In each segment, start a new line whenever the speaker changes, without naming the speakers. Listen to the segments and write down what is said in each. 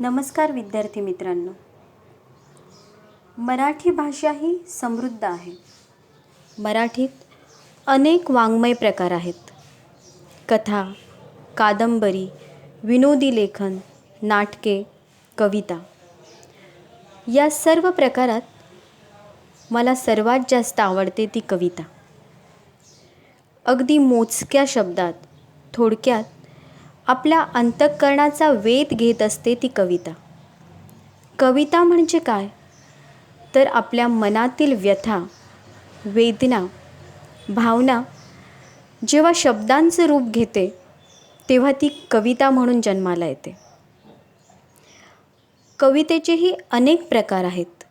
नमस्कार विद्यार्थी मित्रांनो. मराठी भाषा ही समृद्ध आहे. मराठीत अनेक वाङ्मय प्रकार आहेत. कथा कादंबरी विनोदी लेखन नाटके कविता. या सर्व प्रकारात मला सर्वात जास्त आवडते ती कविता. अगदी मोजक्या शब्दात थोडक्यात आपल्या अंतःकरणाचा वेध घेत असते ती कविता. कविता म्हणजे काय? तर आपल्या मनातील व्यथा वेदना भावना जेव्हा शब्दांचं रूप घेते तेव्हा ती कविता म्हणून जन्माला येते. कवितेचेही अनेक प्रकार आहेत.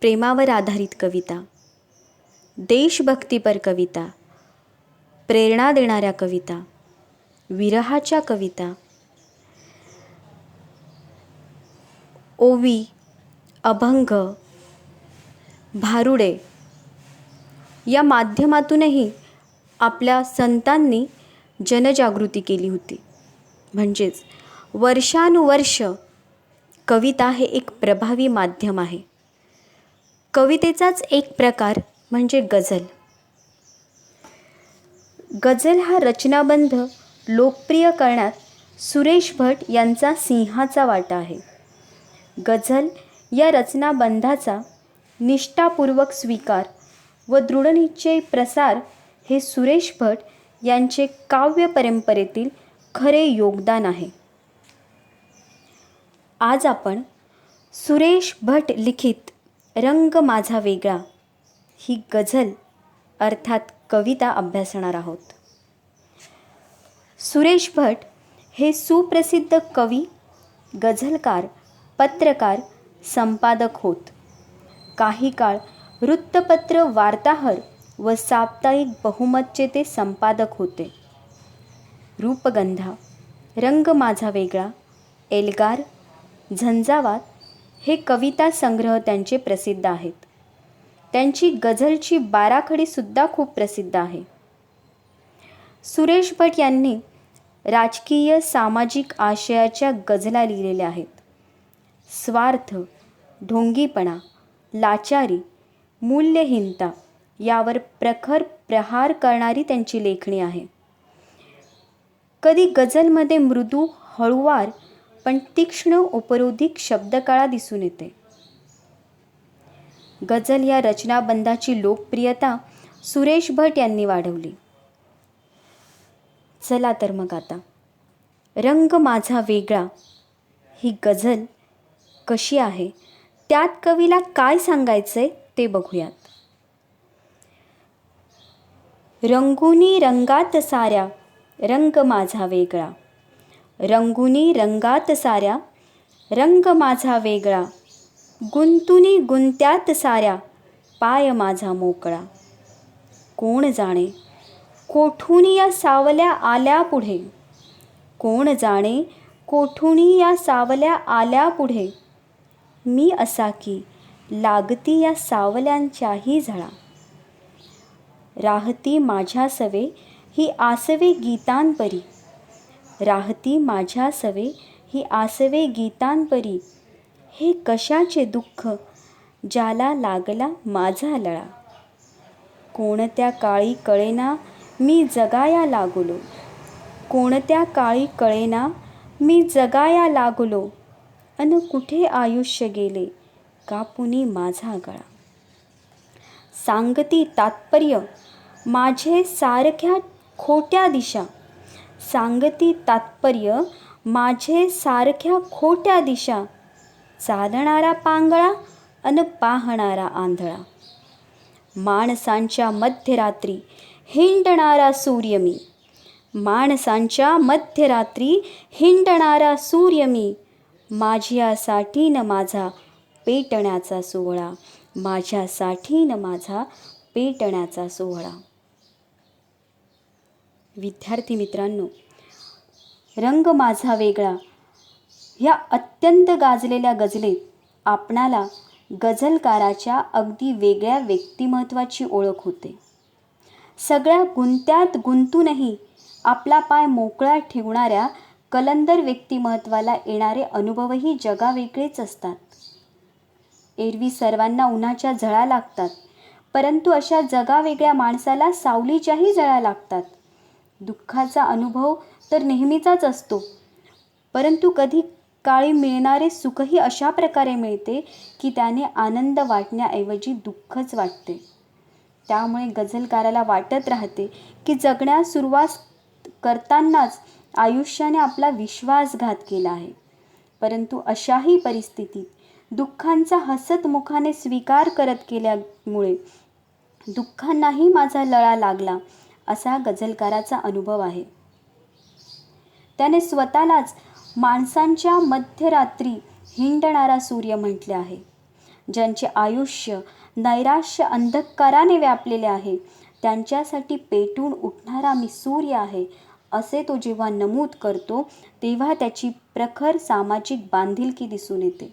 प्रेमावर आधारित कविता देशभक्तीपर कविता प्रेरणा देणाऱ्या कविता विरहाच्या कविता. ओवी अभंग भारुडे या माध्यमातूनही आपल्या संतांनी जनजागृती केली होती. म्हणजेच वर्षानुवर्ष कविता हे एक प्रभावी माध्यम आहे. कवितेचाच एक प्रकार म्हणजे गझल. गझल हा रचनाबंध लोकप्रिय करण्यात सुरेश भट यांचा सिंहाचा वाटा आहे. गझल या रचनाबंधाचा निष्ठापूर्वक स्वीकार व दृढनिश्चय प्रसार हे सुरेश भट यांचे काव्य परंपरेतील खरे योगदान आहे. आज आपण सुरेश भट लिखित रंग माझा वेगळा ही गझल अर्थात कविता अभ्यासणार आहोत. सुरेश भट हे सुप्रसिद्ध कवी गझलकार पत्रकार संपादक होत. काही काळ वृत्तपत्र वार्ताहर व साप्ताहिक बहुमतचे ते संपादक होते. रूपगंधा रंग माझा वेगळा एल्गार झंझावात हे कविता संग्रह त्यांचे प्रसिद्ध आहेत. त्यांची गझलची बाराखडीसुद्धा खूप प्रसिद्ध आहे. सुरेश भट यांनी राजकीय सामाजिक आशयाच्या गझला लिहिलेल्या आहेत. स्वार्थ ढोंगीपणा लाचारी मूल्यहीनता यावर प्रखर प्रहार करणारी त्यांची लेखणी आहे. कधी गझलमध्ये मृदू हळुवार पण तीक्ष्ण उपरोधिक शब्दकळा दिसून येते. गझल या रचनाबंधाची लोकप्रियता सुरेश भट यांनी वाढवली. चला तर मग आता. रंग माझा वेगळा. ही गझल कशी आहे? त्यात कवीला काय सांगायचंय ते बघूयात. रंगुनी रंगात साऱ्या रंग माझा वेगळा. रंगुनी रंगात साऱ्या रंग माझा वेगळा. गुंतुनी गुंत्यात साऱ्या पाय माझा मोकळा. कोण जाणे? कोठून या सावल्या आल्या पुढे? कोण जाणे कोठुनी या सावल्या आल्या पुढे? मी असा की लागती या सावल्यांच्याही झळा. राहती माझ्या सवे ही आसवे गीतांपरी. राहती माझ्या सवे ही आसवे गीतांपरी. हे कशाचे दुःख ज्याला लागला माझा लळा? कोणत्या काळी कळेना मी जगाया लागलो. कोणत्या काळी कळेना मी जगाया लागलो. अन कुठे आयुष्य गेले कापुनी माझा गळा? सांगती तात्पर्य माझे सारख्या खोट्या दिशा. सांगती तात्पर्य माझे सारख्या खोट्या दिशा. चालणारा पांगळा अन पाहणारा आंधळा. माणसांच्या मध्यरात्री हिंडणारा सूर्य मी. माणसांच्या मध्यरात्री हिंडणारा सूर्य मी. माझ्यासाठी न माझा पेटण्याचा सोहळा. माझ्यासाठी न माझा पेटण्याचा सोहळा. विद्यार्थी मित्रांनो रंग माझा वेगळा. ह्या अत्यंत गाजलेल्या गजलेत आपणाला गझलकाराच्या अगदी वेगळ्या व्यक्तिमत्वाची ओळख होते. सगळ्या गुंत्यात गुंतूनही आपला पाय मोकळा ठेवणाऱ्या कलंदर व्यक्तिमत्वाला येणारे अनुभवही जगावेगळेच असतात. एरवी सर्वांना उन्हाच्या झळा लागतात परंतु अशा जगावेगळ्या माणसाला सावलीच्याही झळा लागतात. दुःखाचा अनुभव तर नेहमीचाच असतो परंतु कधी काळी मिळणारे सुखही अशा प्रकारे मिळते की त्याने आनंद वाटण्याऐवजी दुःखच वाटते. त्यामुळे गझलकाराला वाटत राहते की जगण्यास सुरुवात करतानाच आयुष्याने आपला विश्वासघात केला आहे. परंतु अशाही परिस्थितीत दुःखांचा हसत मुखाने स्वीकार करत केल्यामुळे दुःखांनाही माझा लळा लागला असा गझलकाराचा अनुभव आहे. त्याने स्वतःलाच माणसांच्या मध्यरात्री हिंडणारा सूर्य म्हटले आहे. ज्यांचे आयुष्य नैराश्य अंधकाराने व्यापलेले आहे. त्यांच्यासाठी पेटून उठणारा मी सूर्य आहे. असे तो जेव्हा नमूद करतो तेव्हा त्याची प्रखर सामाजिक बांधिलकी दिसून येते.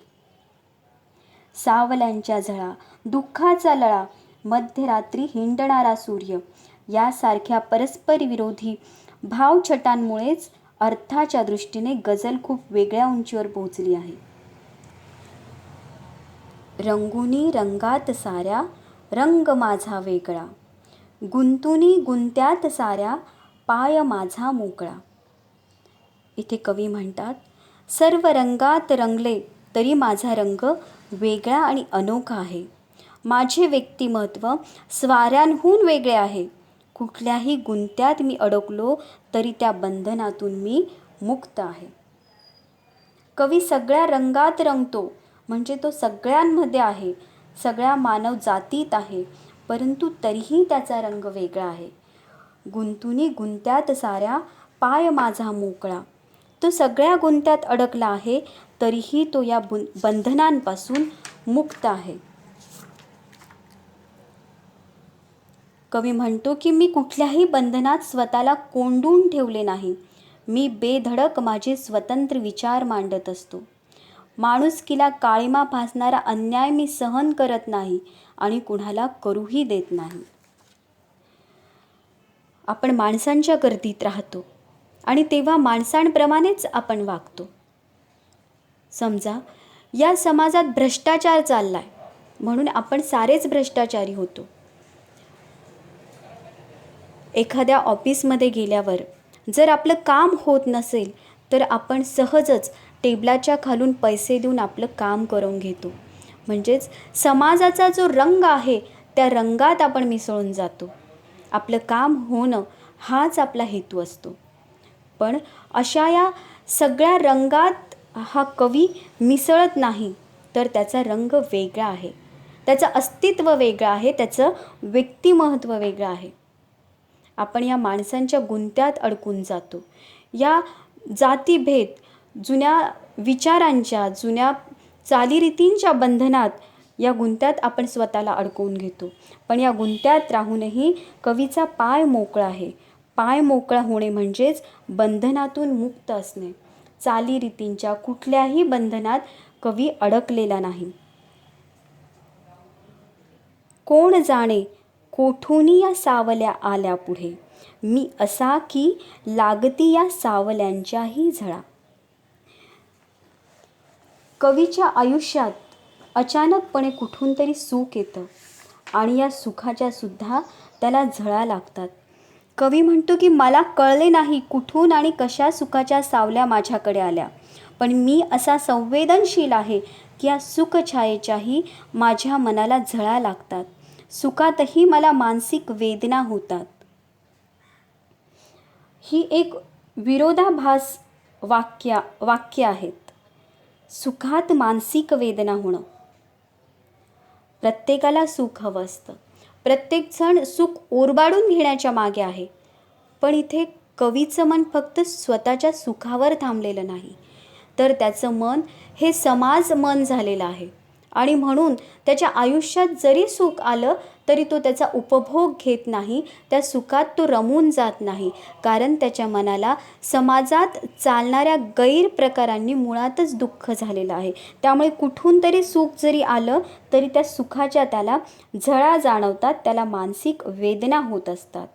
सावल्यांच्या झळा दुःखाचा लळा मध्यरात्री हिंडणारा सूर्य यासारख्या परस्पर विरोधी भावछटांमुळेच अर्थाच्या दृष्टीने गझल खूप वेगळ्या उंचीवर पोहोचली आहे. रंगुनी रंगात साऱ्या रंग माझा वेगळा. गुंतुनी गुंत्यात साऱ्या पाय माझा मोकळा. इथे कवी म्हणतात सर्व रंगात रंगले तरी माझा रंग वेगळा आणि अनोखा आहे. माझे व्यक्तिमत्व स्वाऱ्यांहून वेगळे आहे. कुठल्याही गुंत्यात मी अडकलो तरी त्या बंधनातून मी मुक्त आहे. कवी सगळ्या रंगात रंगतो. म्हणजे तो सगळ्यांमध्ये आहे. सगळ्या मानव जातीत आहे. परंतु तरीही त्याचा रंग वेगळा आहे. गुंतुनी गुंत्यात साऱ्या पाय माझा मोकळा. तो सगळ्या गुंत्यात अडकला आहे तरीही तो या बुं बंधनांपासून मुक्त आहे. कवी म्हणतो की मी कुठल्याही बंधनात स्वतःला कोंडून ठेवले नाही. मी बेधडक माझे स्वतंत्र विचार मांडत असतो. माणुसकीला काळीमा फासणारा अन्याय मी सहन करत नाही आणि कुणाला करूही देत नाही. आपण माणसांच्या गर्दीत राहतो आणि तेव्हा माणसांप्रमाणेच आपण वागतो. समजा या समाजात भ्रष्टाचार चाललाय म्हणून आपण सारेच भ्रष्टाचारी होतो. एखाद्या ऑफिसमध्ये गेल्यावर जर आपलं काम होत नसेल तर आपण सहजच टेबलाच्या खालून पैसे देऊन आपलं काम करून घेतो. म्हणजेच समाजाचा जो रंग आहे त्या रंगात आपण मिसळून जातो. आपलं काम होणं हाच आपला हेतू असतो. पण अशा या सगळ्या रंगात हा कवी मिसळत नाही तर त्याचा रंग वेगळा आहे. त्याचं अस्तित्व वेगळं आहे त्याचं व्यक्तिमहत्त्व वेगळं आहे. आपण या माणसांच्या गुंत्यात अडकून जातो. या जातीभेद जुन्या विचारांच्या जुन्या चालीरीतींच्या बंधनात या गुंत्यात आपण स्वतःला अडकवून घेतो. पण या गुंत्यात राहूनही कवीचा पाय मोकळा आहे. पाय मोकळा होणे म्हणजेच बंधनातून मुक्त असणे. चालीरीतींच्या कुठल्याही बंधनात कवी अडकलेला नाही. कोण जाणे कोठूनी या सावल्या आल्या पुढे? मी असा की लागती या सावल्यांच्याही झळा. कवीच्या आयुष्यात अचानकपणे कुठून तरी सुख येतं आणि या सुखाच्या सुद्धा त्याला झळा लागतात. कवी म्हणतो की मला कळले नाही कुठून आणि कशा सुखाच्या सावल्या माझ्याकडे आल्या. पण मी असा संवेदनशील आहे की या सुखछायेच्याही माझ्या मनाला झळा लागतात. सुखातही मला मानसिक वेदना होतात. ही एक विरोधाभास वाक्या वाक्य आहेत. सुखात मानसिक वेदना होणं. प्रत्येकाला सुख हवं असतं. प्रत्येकजण सुख ओरबाडून घेण्याच्या मागे आहे. पण इथे कवीचं मन फक्त स्वतःच्या सुखावर थांबलेलं नाही. तर त्याचं मन हे समाज मन झालेलं आहे. आणि म्हणून त्याच्या आयुष्यात जरी सुख आलं तरी तो त्याचा उपभोग घेत नाही. त्या सुखात तो रमून जात नाही. कारण त्याच्या मनाला समाजात चालणाऱ्या गैरप्रकारांनी मुळातच दुःख झालेलं आहे. त्यामुळे कुठून तरी सुख जरी आलं तरी त्या सुखाच्या त्याला झळा जाणवतात त्याला मानसिक वेदना होत असतात.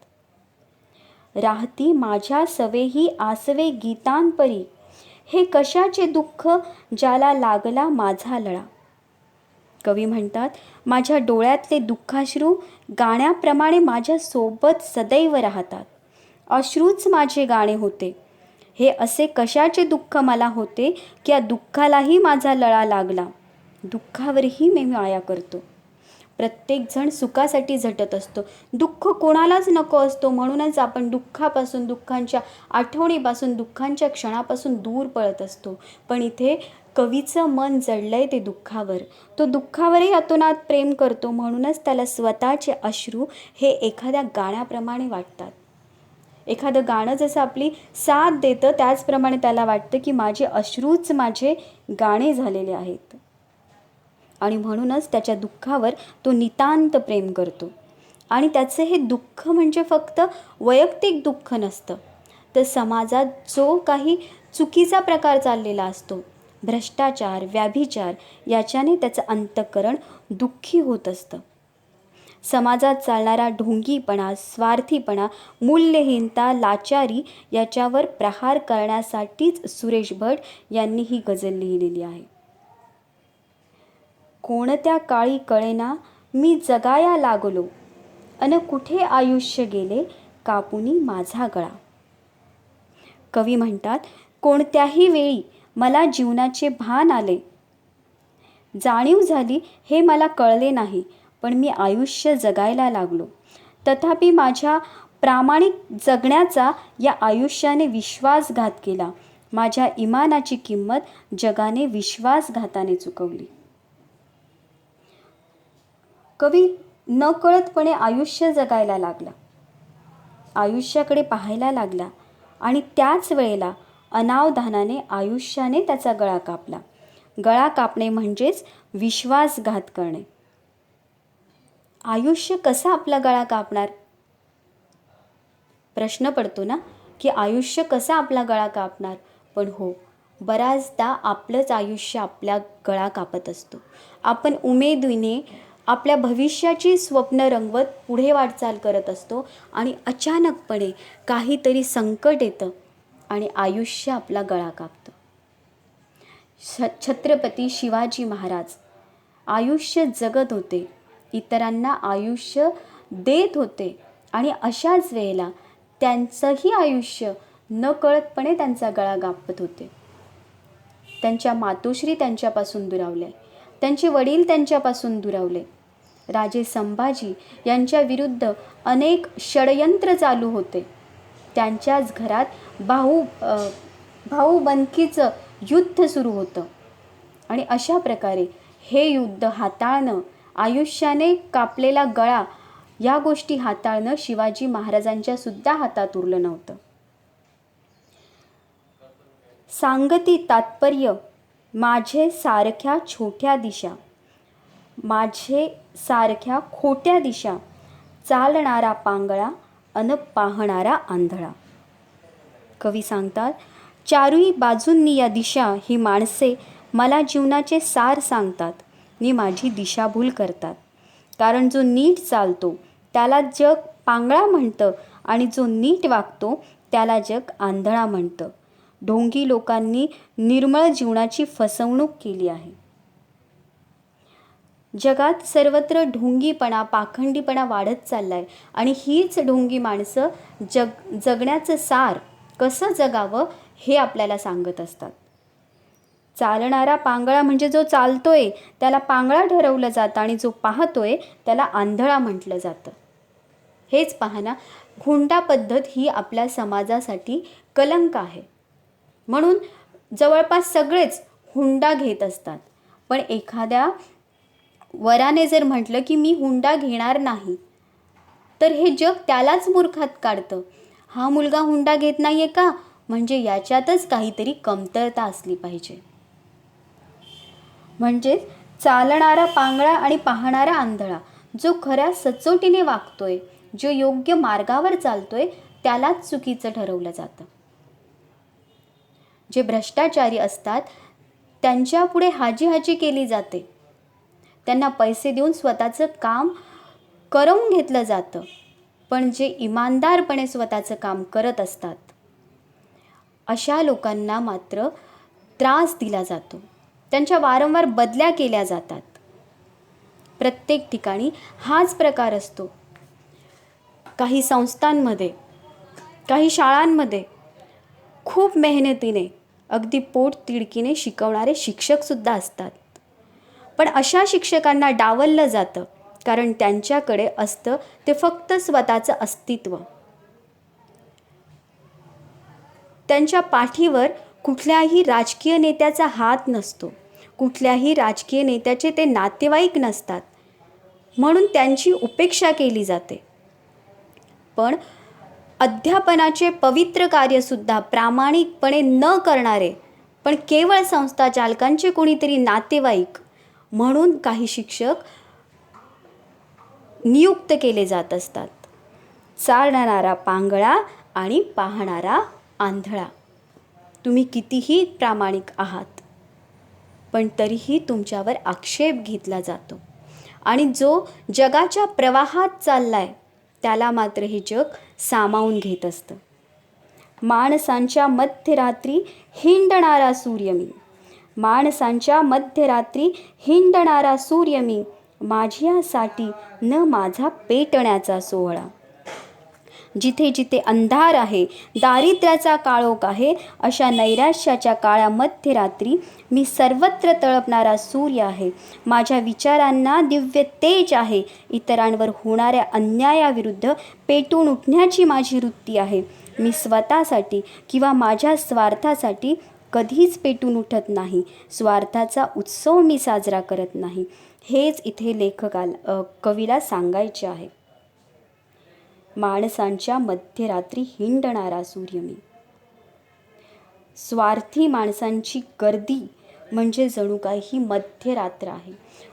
राहती माझ्या सवेही आसवे गीतांपरी. हे कशाचे दुःख ज्याला लागला माझा लळा? कवी म्हणतात माझ्या डोळ्यातले दुःखाश्रू गाण्याप्रमाणे माझ्यासोबत सदैव राहतात. अश्रूच माझे गाणे होते. हे असे कशाचे दुःख मला होते की या दुःखालाही माझा लळा लागला. दुःखावरही मी माया करतो. प्रत्येकजण सुखासाठी झटत असतो. दुःख कोणालाच नको असतो. म्हणूनच आपण दुःखापासून दुःखांच्या आठवणीपासून दुःखांच्या क्षणापासून दूर पळत असतो. पण इथे कवीचं मन जडलं आहे ते दुःखावर. तो दुःखावरही अतोनात प्रेम करतो म्हणूनच त्याला स्वतःचे अश्रू हे एखाद्या गाण्याप्रमाणे वाटतात. एखादं गाणं जसं आपली साथ देतं त्याचप्रमाणे त्याला वाटतं की माझे अश्रूच माझे गाणे झालेले आहेत. आणि म्हणूनच त्याच्या दुःखावर तो नितांत प्रेम करतो. आणि त्याचं हे दुःख म्हणजे फक्त वैयक्तिक दुःख नसतं. तर समाजात जो काही चुकीचा प्रकार चाललेला असतो भ्रष्टाचार व्याभिचार याच्याने त्याचं अंतःकरण दुःखी होत असतं. समाजात चालणारा ढोंगीपणा स्वार्थीपणा मूल्यहीनता लाचारी याच्यावर प्रहार करण्यासाठीच सुरेश भट यांनी ही गझल लिहिलेली आहे. कोणत्या काळी कळेना मी जगाया लागलो अन कुठे आयुष्य गेले कापुनी माझा गळा. कवी म्हणतात कोणत्याही वेळी मला जीवनाचे भान आले. जाणीव झाली हे मला कळले नाही पण मी आयुष्य जगायला लागलो. तथापि माझ्या प्रामाणिक जगण्याचा या आयुष्याने विश्वासघात केला. माझ्या इमानाची किंमत जगाने विश्वासघाताने चुकवली. कवी नकळतपणे आयुष्य जगायला लागला. आयुष्याकडे पाहायला लागला आणि त्याच वेळेला अनावधानाने आयुष्याने त्याचा गळा कापला. गळा कापणे म्हणजेच विश्वासघात करणे. आयुष्य कसा आपला गळा कापणार? प्रश्न पडतो ना की आयुष्य कसा आपला गळा कापणार? पण हो बऱ्याचदा आपलंच आयुष्य आपल्या गळा कापत असतो. आपण उमेदीने आपल्या भविष्याची स्वप्न रंगवत पुढे वाटचाल करत असतो आणि अचानकपणे काहीतरी संकट येतं. आणि आयुष्य आपला गळा कापतं. छ छत्रपती शिवाजी महाराज आयुष्य जगत होते. इतरांना आयुष्य देत होते. आणि अशाच वेळेला त्यांचंही आयुष्य न कळतपणे त्यांचा गळा कापत होते. त्यांच्या मातोश्री त्यांच्यापासून दुरावले. त्यांचे वडील त्यांच्यापासून दुरावले. राजे संभाजी यांच्या विरुद्ध अनेक षडयंत्र चालू होते. त्यांच्याच घरात भाऊ भाऊबंदकीचं युद्ध सुरू होतं. आणि अशा प्रकारे हे युद्ध हाताळणं आयुष्याने कापलेला गळा या गोष्टी हाताळणं शिवाजी महाराजांच्या सुद्धा हातात उरलं नव्हतं. सांगती तात्पर्य माझे सारख्या छोट्या दिशा माझे सारख्या खोट्या दिशा चालणारा पांगळा अन पाहणारा आंधळा. कवी सांगतात चारही बाजूंनी या दिशा ही माणसे मला जीवनाचे सार सांगतात नि माझी दिशाभूल करतात. कारण जो नीट चालतो त्याला जग पांगळा म्हणतं आणि जो नीट वागतो त्याला जग आंधळा म्हणतं. ढोंगी लोकांनी निर्मळ जीवनाची फसवणूक केली आहे. जगात सर्वत्र ढोंगीपणा पाखंडीपणा वाढत चालला आहे आणि हीच ढोंगी माणसं जग जगण्याचं सार कसं जगावं हे आपल्याला सांगत असतात. चालणारा पांगळा म्हणजे जो चालतोय त्याला पांगळा ठरवलं जातं आणि जो पाहतोय त्याला आंधळा म्हटलं जातं. हेच पाहना हुंडा पद्धत ही आपल्या समाजासाठी कलंक आहे. म्हणून जवळपास सगळेच हुंडा घेत असतात. पण एखाद्या वराने जर म्हटलं की मी हुंडा घेणार नाही तर हे जग त्यालाच मूर्खात काढतं. हा मुलगा हुंडा घेत नाही आहे का? म्हणजे याच्यातच काहीतरी कमतरता असली पाहिजे. म्हणजेच चालणारा पांगळा आणि पाहणारा आंधळा जो खऱ्या सचोटीने वागतोय जो योग्य मार्गावर चालतोय त्यालाच चुकीचं ठरवलं जातं. जे भ्रष्टाचारी असतात त्यांच्यापुढे हाजी हाजी केली जाते. त्यांना पैसे देऊन स्वतःचं काम करवून घेतलं जातं. पण जे इमानदारपणे स्वतःचं काम करत असतात अशा लोकांना मात्र त्रास दिला जातो. त्यांच्या वारंवार बदल्या केल्या जातात. प्रत्येक ठिकाणी हाच प्रकार असतो. काही संस्थांमध्ये काही शाळांमध्ये खूप मेहनतीने अगदी पोट तिडकीने शिकवणारे शिक्षकसुद्धा असतात. पण अशा शिक्षकांना डावललं जातं. कारण त्यांच्याकडे असतं ते फक्त स्वतःचं अस्तित्व. त्यांच्या पाठीवर कुठल्याही राजकीय नेत्याचा हात नसतो. कुठल्याही राजकीय नेत्याचे ते नातेवाईक नसतात. म्हणून त्यांची उपेक्षा केली जाते. पण अध्यापनाचे पवित्र कार्यसुद्धा प्रामाणिकपणे न करणारे पण केवळ संस्था चालकांचे कोणीतरी नातेवाईक म्हणून काही शिक्षक नियुक्त केले जात असतात. चालणारा पांगळा आणि पाहणारा आंधळा. तुम्ही कितीही प्रामाणिक आहात पण तरीही तुमच्यावर आक्षेप घेतला जातो. आणि जो जगाच्या प्रवाहात चालला आहे त्याला मात्र हे जग सामावून घेत असतं. माणसांच्या मध्यरात्री हिंडणारा सूर्य मी माणसांच्या मध्यरात्री हिंडणारा सूर्य मी माझ्यासाठी न माझा पेटण्याचा सोहळा. जिथे जिथे अंधार आहे दारिद्र्याचा काळोख आहे अशा नैराश्याच्या काळ्या मध्यरात्री मी सर्वत्र तळपणारा सूर्य आहे. माझ्या विचारांना दिव्य तेज आहे. इतरांवर होणाऱ्या अन्यायाविरुद्ध पेटून उठण्याची माझी वृत्ती आहे. मी स्वतःसाठी किंवा माझ्या स्वार्थासाठी कधीच पेटून उठत नाही. स्वार्थाचा उत्सव मी साजरा करत नाही. हेच इथे लेखकाला कवीला सांगायचे आहे. माणसांच्या मध्यरात्री हिंडणारा सूर्य मी स्वार्थी माणसांची गर्दी म्हणजे जणू काही ही मध्यरात्र आहे.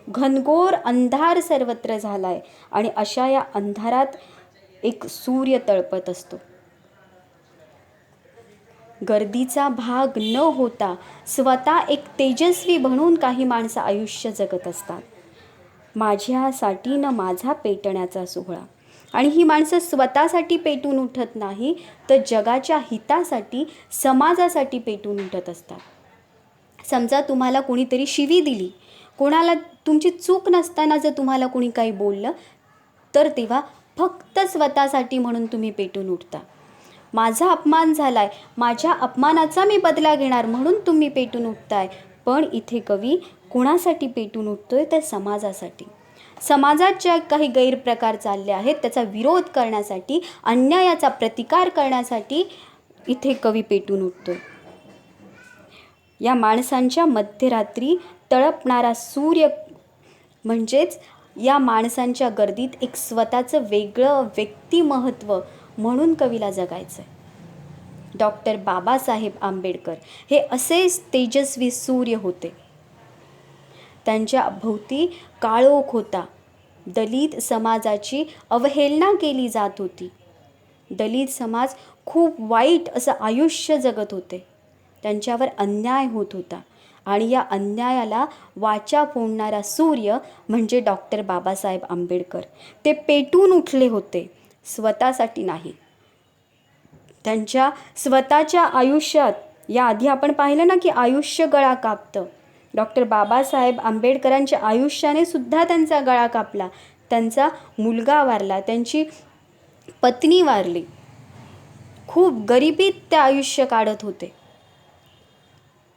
घनघोर अंधार सर्वत्र झाला आहे आणि अशा या अंधारात एक सूर्य तळपत असतो. गर्दीचा भाग न होता स्वतः एक तेजस्वी म्हणून काही माणसं आयुष्य जगत असतात. माझ्यासाठी न माझा पेटण्याचा सोहळा. आणि ही माणसं स्वतःसाठी पेटून उठत नाही तर जगाच्या हितासाठी समाजासाठी पेटून उठत असतात. समजा तुम्हाला कोणीतरी शिवी दिली. कोणाला तुमची चूक नसताना जर तुम्हाला कोणी काही बोललं तर तेव्हा फक्त स्वतःसाठी म्हणून तुम्ही पेटून उठता. माझा अपमान झाला आहे माझ्या अपमानाचा मी बदला घेणार म्हणून तुम्ही पेटून उठताय. पण इथे कवी कोणासाठी पेटून उठतो आहे तर समाजासाठी. समाजात ज्या काही गैरप्रकार चालले आहेत त्याचा विरोध करण्यासाठी अन्यायाचा प्रतिकार करण्यासाठी इथे कवी पेटून उठतो या माणसांच्या मध्यरात्री तळपणारा सूर्य म्हणजेच या माणसांच्या गर्दीत एक स्वतःचं वेगळं व्यक्तिमहत्त्व म्हणून कवीला जगायचं आहे डॉक्टर बाबासाहेब आंबेडकर हे असेच तेजस्वी सूर्य होते. त्यांच्या भोवती काळोख होता. दलित समाजाची अवहेलना केली जात होती. दलित समाज खूप वाईट असं आयुष्य जगत होते. त्यांच्यावर अन्याय होत होता आणि या अन्यायाला वाचा फोडणारा सूर्य म्हणजे डॉक्टर बाबासाहेब आंबेडकर. ते पेटून उठले होते. स्वतःसाठी नाही. त्यांच्या स्वतःच्या आयुष्यात याआधी आपण पाहिलं ना की आयुष्य गळा कापतं. डॉक्टर बाबासाहेब आंबेडकरांच्या आयुष्याने सुद्धा त्यांचा गळा कापला. त्यांचा मुलगा वारला त्यांची पत्नी वारली. खूप गरिबीत ते आयुष्य काढत होते.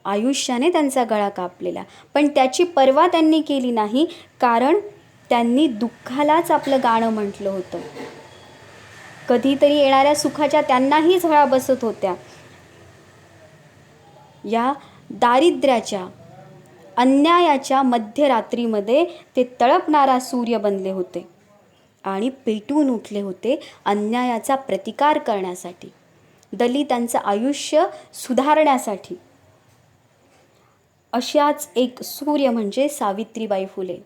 आयुष्याने त्यांचा गळा कापलेला. पण त्याची पर्वा त्यांनी केली नाही कारण त्यांनी दुःखालाच आपलं गाणं म्हटलं होतं. कधीतरी येणाऱ्या सुखाच्या त्यांनाही झळा बसत होत्या. या दारिद्र्याच्या अन्यायाच्या मध्यरात्रीमध्ये ते तळपणारा सूर्य बनले होते आणि पेटून उठले होते अन्यायाचा प्रतिकार करण्यासाठी दलितांचं आयुष्य सुधारण्यासाठी. अशाच एक सूर्य म्हणजे सावित्रीबाई फुले.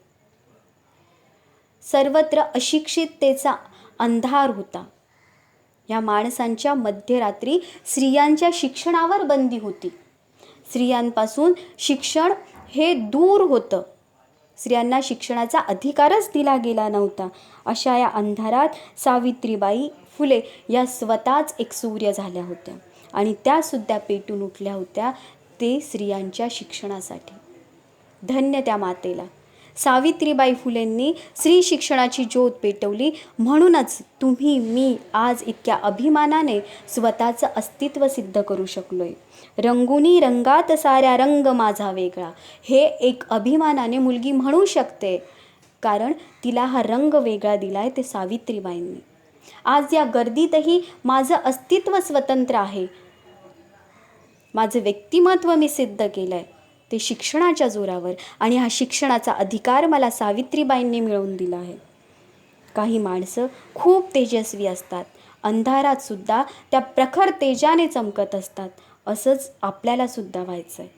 सर्वत्र अशिक्षिततेचा अंधार होता. या माणसांच्या मध्यरात्री स्त्रियांच्या शिक्षणावर बंदी होती. स्त्रियांपासून शिक्षण हे दूर होतं. स्त्रियांना शिक्षणाचा अधिकारच दिला गेला नव्हता. अशा या अंधारात सावित्रीबाई फुले या स्वतःच एक सूर्य झाल्या होत्या आणि त्यासुद्धा पेटून उठल्या होत्या ते स्त्रियांच्या शिक्षणासाठी. धन्य त्या मातेला. सावित्रीबाई फुलेंनी स्त्री शिक्षणाची ज्योत पेटवली. म्हणूनच तुम्ही मी आज इतक्या अभिमानाने स्वतःचं अस्तित्व सिद्ध करू शकलो आहे रंगुनी रंगात साऱ्या रंग माझा वेगळा. हे एक अभिमानाने मुलगी म्हणू शकते. कारण तिला हा रंग वेगळा दिला आहे ते सावित्रीबाईंनी. आज या गर्दीतही माझं अस्तित्व स्वतंत्र आहे. माझं व्यक्तिमत्व मी सिद्ध केलं आहे ते शिक्षणाच्या जोरावर आणि हा शिक्षणाचा अधिकार मला सावित्रीबाईंनी मिळवून दिला आहे. काही माणसं खूप तेजस्वी असतात. अंधारात सुद्धा त्या प्रखर तेजाने चमकत असतात. असंच आपल्याला सुद्धा व्हायचं आहे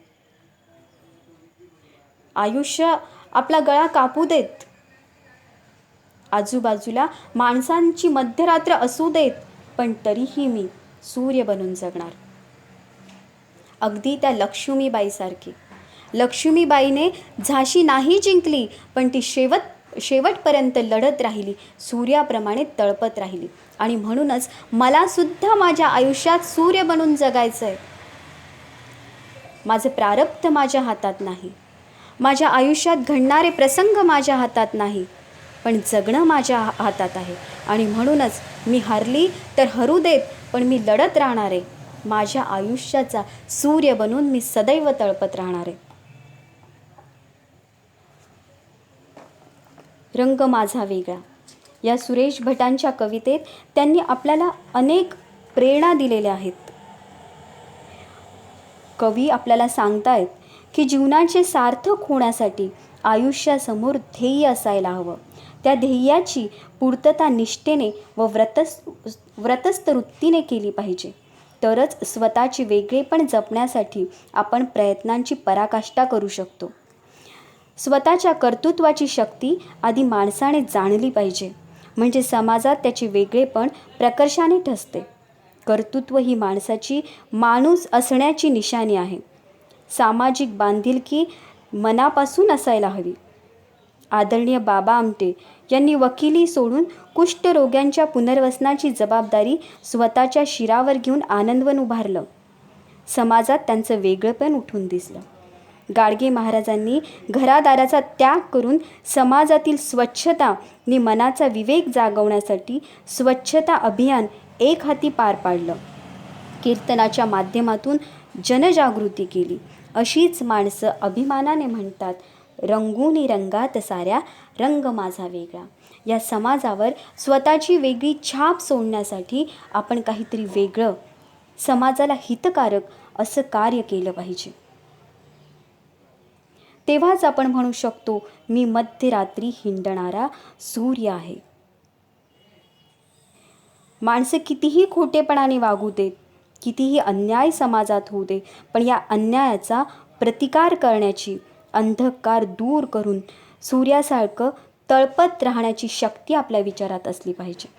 आयुष्य आपला गळा कापू देत. आजूबाजूला माणसांची मध्यरात्र असू देत पण तरीही मी सूर्य बनून जगणार. अगदी त्या लक्ष्मीबाईसारखी. लक्ष्मीबाईने झाशी नाही जिंकली पण ती शेवट शेवटपर्यंत लढत राहिली. सूर्याप्रमाणे तळपत राहिली. आणि म्हणूनच मलासुद्धा माझ्या आयुष्यात सूर्य बनून जगायचं आहे माझं प्रारब्ध माझ्या हातात नाही. माझ्या आयुष्यात घडणारे प्रसंग माझ्या हातात नाही पण जगणं माझ्या हा- हातात आहे. आणि म्हणूनच मी हरली तर हरू देत पण मी लढत राहणार. आहे माझ्या आयुष्याचा सूर्य बनून मी सदैव तळपत राहणार. आहे रंग माझा वेगळा. या सुरेश भटांच्या कवितेत त्यांनी आपल्याला अनेक प्रेरणा दिलेल्या आहेत. कवी आपल्याला सांगतायत की जीवनाचे सार्थक होण्यासाठी आयुष्यासमोर ध्येय असायला हवं. त्या ध्येयाची पूर्तता निष्ठेने व व्रतस् व्रतस्थ वृत्तीने केली पाहिजे. तरच स्वतःची वेगळेपण जपण्यासाठी आपण प्रयत्नांची पराकाष्ठा करू शकतो. स्वतःच्या कर्तृत्वाची शक्ती आधी माणसाने जाणली पाहिजे. म्हणजे समाजात त्याचे वेगळेपण प्रकर्षाने ठसते. कर्तृत्व ही माणसाची माणूस असण्याची निशाणी आहे. सामाजिक बांधिलकी मनापासून असायला हवी. आदरणीय बाबा आमटे यांनी वकिली सोडून कुष्ठरोग्यांच्या पुनर्वसनाची जबाबदारी स्वतःच्या शिरावर घेऊन आनंदवन उभारलं. समाजात त्यांचं वेगळंपण उठून दिसलं. गाडगे महाराजांनी घरादाराचा त्याग करून समाजातील स्वच्छता आणि मनाचा विवेक जागवण्यासाठी स्वच्छता अभियान एक हाती पार पाडलं. कीर्तनाच्या माध्यमातून जनजागृती केली. अशीच माणसं अभिमानाने म्हणतात रंगूनी रंगात साऱ्या रंग माझा वेगळा. या समाजावर स्वतःची वेगळी छाप सोडण्यासाठी आपण काहीतरी वेगळं समाजाला हितकारक असं कार्य केलं पाहिजे. तेव्हाच आपण म्हणू शकतो मी मध्यरात्री हिंडणारा सूर्य आहे. माणसं कितीही खोटेपणाने वागू देत कितीही अन्याय समाजात होऊ दे पण या अन्यायाचा प्रतिकार करण्याची अंधकार दूर करून सूर्यासारखं तळपत राहण्याची शक्ती आपल्या विचारात असली पाहिजे.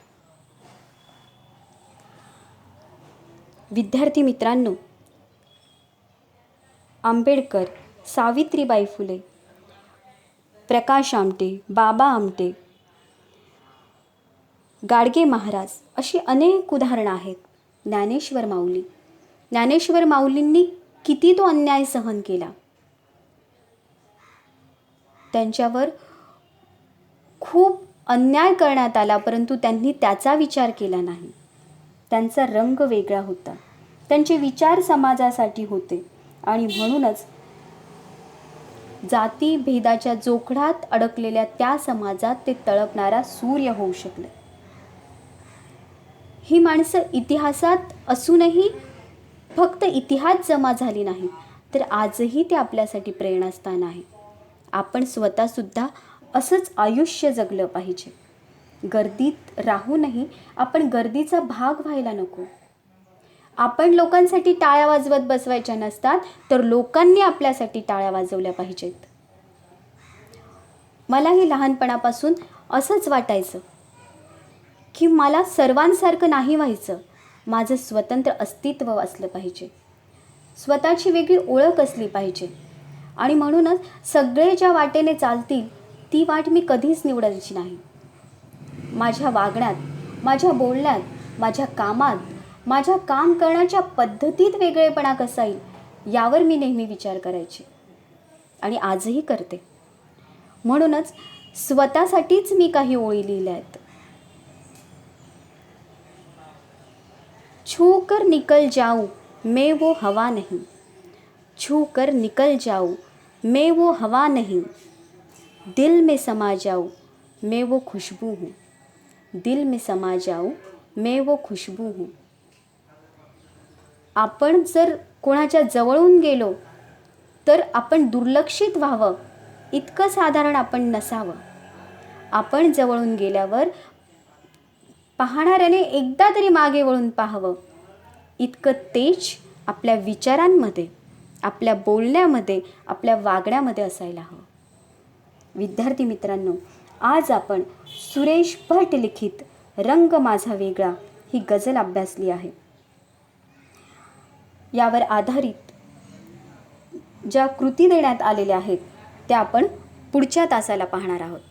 विद्यार्थी मित्रांनो आंबेडकर सावित्रीबाई फुले प्रकाश आमटे बाबा आमटे गाडगे महाराज अशी अनेक उदाहरणं आहेत. ज्ञानेश्वर माऊली. ज्ञानेश्वर माऊलींनी किती तो अन्याय सहन केला? त्यांच्यावर खूप अन्याय करण्यात आला परंतु त्यांनी त्याचा विचार केला नाही. त्यांचा रंग वेगळा होता. त्यांचे विचार समाजासाठी होते आणि म्हणूनच जाती भेदाच्या जोखडात अडकलेल्या त्या समाजात ते तळपणारा सूर्य होऊ शकले. ही माणसं इतिहासात असूनही फक्त इतिहास जमा झाली नाही तर आजही ते आपल्यासाठी प्रेरणास्थान आहे. आपण स्वतःसुद्धा असंच आयुष्य जगलं पाहिजे. गर्दीत राहूनही आपण गर्दीचा भाग व्हायला नको. आपण लोकांसाठी टाळ्या वाजवत बसवायच्या नसतात तर लोकांनी आपल्यासाठी टाळ्या वाजवल्या पाहिजेत. मलाही लहानपणापासून असंच वाटायचं की मला सर्वांसारखं नाही व्हायचं माझं स्वतंत्र अस्तित्व असलं पाहिजे. स्वतःची वेगळी ओळख असली पाहिजे. आणि म्हणूनच सगळे ज्या वाटेने चालतील ती वाट मी कधीच निवडायची नाही. माझ्या वागण्यात माझ्या बोलण्यात माझ्या कामात माझ्या काम करण्याच्या पद्धतीत वेगळेपणा कसा येईल यावर मी नेहमी विचार करायचे. आणि आजही करते. म्हणूनच स्वतःसाठीच मी काही ओळी लिहिल्या आहेत. छू कर निकल जाऊ मैं वो हवा नहीं. छू कर निकल जाऊ मैं वो हवा नहीं. दिल में समा जाऊ मैं वो खुशबू हूँ. दिल में समा जाऊं मैं वो खुशबू हूँ. आपण जर कोणाच्या जवळून गेलो तर आपण दुर्लक्षित व्हावं. इतकं साधारण आपण नसावं. आपण जवळून गेल्यावर पाहणाऱ्याने एकदा तरी मागे वळून पाहावं. इतकं तेज आपल्या विचारांमध्ये आपल्या बोलण्यामध्ये आपल्या वागण्यामध्ये असायला हवं. विद्यार्थी मित्रांनो आज आपण सुरेश भट लिखित रंग माझा वेगळा ही गझल अभ्यासली आहे. यावर आधारित ज्या कृती देण्यात आलेल्या आहेत त्या आपण पुढच्या तासाला पाहणार आहोत.